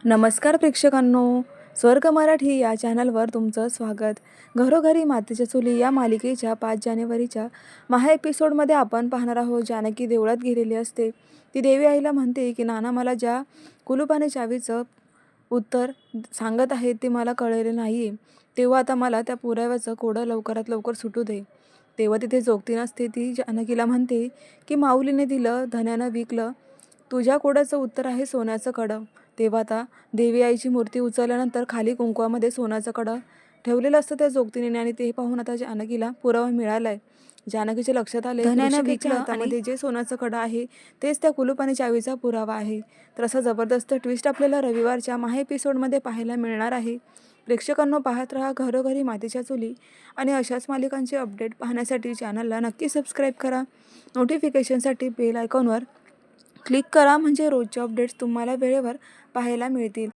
नमस्कार प्रेक्षकांनो स्वर्ग मराठी या चॅनलवर तुमचं स्वागत. घरोघरी मातीच्या चुली या मालिकेच्या पाच जानेवारीच्या महा एपिसोडमध्ये आपण पाहणार आहोत जानकी देवळात गेलेली असते. ती देवी आईला म्हणते की नाना मला ज्या कुलूपाने चावीचं उत्तर सांगत आहे ते मला कळलेलं नाही आहे तेव्हा आता मला त्या पुराव्याचं कोडं लवकरात लवकर सुटू दे. तेव्हा तिथे जोगती नसते. ती जानकीला म्हणते की माऊलीने दिलं धन्यानं विकलं तुझ्या कोडाचं उत्तर आहे सोन्याचं कडं. तेव्हा आता देवी आईची मूर्ती उचलल्यानंतर खाली कुंकवामध्ये सोन्याचं कडं. ठेवलेलं असतं त्या जोगतीने आणि ते पाहून आता जानकीला पुरावा मिळालाय. जानकीच्या लक्षात आले हातामध्ये जे सोन्याचं कडं आहे तेच त्या कुलूप आणि चावीचा पुरावा आहे. तर असा जबरदस्त ट्विस्ट आपल्याला रविवारच्या महा एपिसोडमध्ये पाहायला मिळणार आहे. प्रेक्षकांनो पाहत राहा घरोघरी मातीच्या चुली. आणि अशाच मालिकांचे अपडेट पाहण्यासाठी चॅनलला नक्की सबस्क्राईब करा. नोटिफिकेशनसाठी बेल आयकॉनवर क्लिक करा म्हणजे रोजचे अपडेट्स तुम्हाला वेळेवर पाहायला मिळतील.